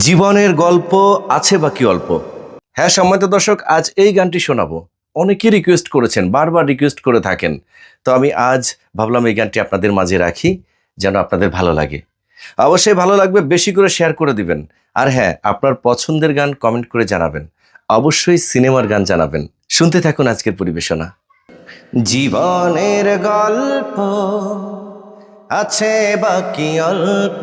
জীবনের গল্প আছে বাকি অল্প? হ্যাঁ সম্মানিত দর্শক, আজ এই গানটি শোনাবো। অনেকেই রিকোয়েস্ট করেছেন, বারবার রিকোয়েস্ট করে থাকেন। তো আমি আজ ভাবলাম এই গানটি আপনাদের মাঝে রাখি, যেন আপনাদের ভালো লাগে। অবশ্যই ভালো লাগবে, বেশি করে শেয়ার করে দিবেন। আর হ্যাঁ আপনার পছন্দের গান কমেন্ট করে জানাবেন। অবশ্যই সিনেমার গান জানাবেন। শুনতে থাকুন আজকের পরিবেশনা। জীবনের গল্প আছে বাকি অল্প?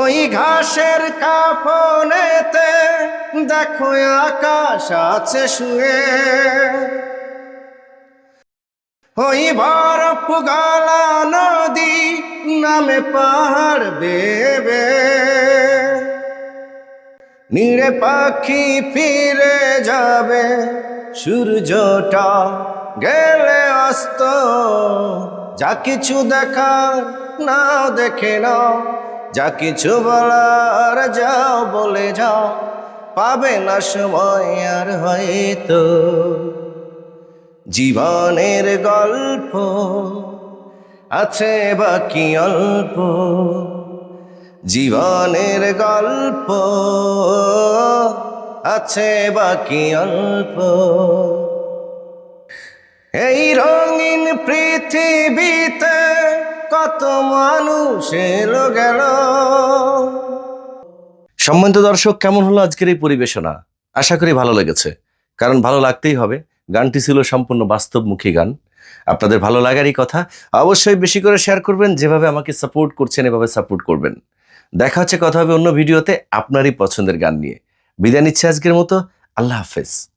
ওই ঘাসের কাপনেতে দেখো আকাশ আছে শুয়ে। ওই বরফ গালা নদী নামে পাহাড় বেবে। নিড়ে পাখি ফিরে যাবে, সূর্যটা গেলে অস্ত। যা কিছু দেখার না দেখে নাও যা কিছু বলার যাও, বলে যাও, পাবে না সময় আর হয়তো। জীবনের গল্প আছে বাকি অল্প? জীবনের গল্প আছে বাকি অল্প? এই রঙিন পৃথিবীতে কত মানুষ এলো গেল। সম্মানিত দর্শক, কেমন হলো আজকের এই পরিবেশনা? আশা করি ভালো লেগেছে। কারণ ভালো লাগতেই হবে। গানটি ছিল সম্পূর্ণ বাস্তবমুখী গান। আপনাদের ভালো লাগারই কথা। অবশ্যই বেশি করে শেয়ার করবেন, যেভাবে আমাকে সাপোর্ট করছেন, এভাবে সাপোর্ট করবেন। দেখা হচ্ছে, কথা হবে অন্য ভিডিওতে আপনারই পছন্দের গান নিয়ে। বিদায় নিচ্ছে আজকের মতো। আল্লাহ হাফেজ।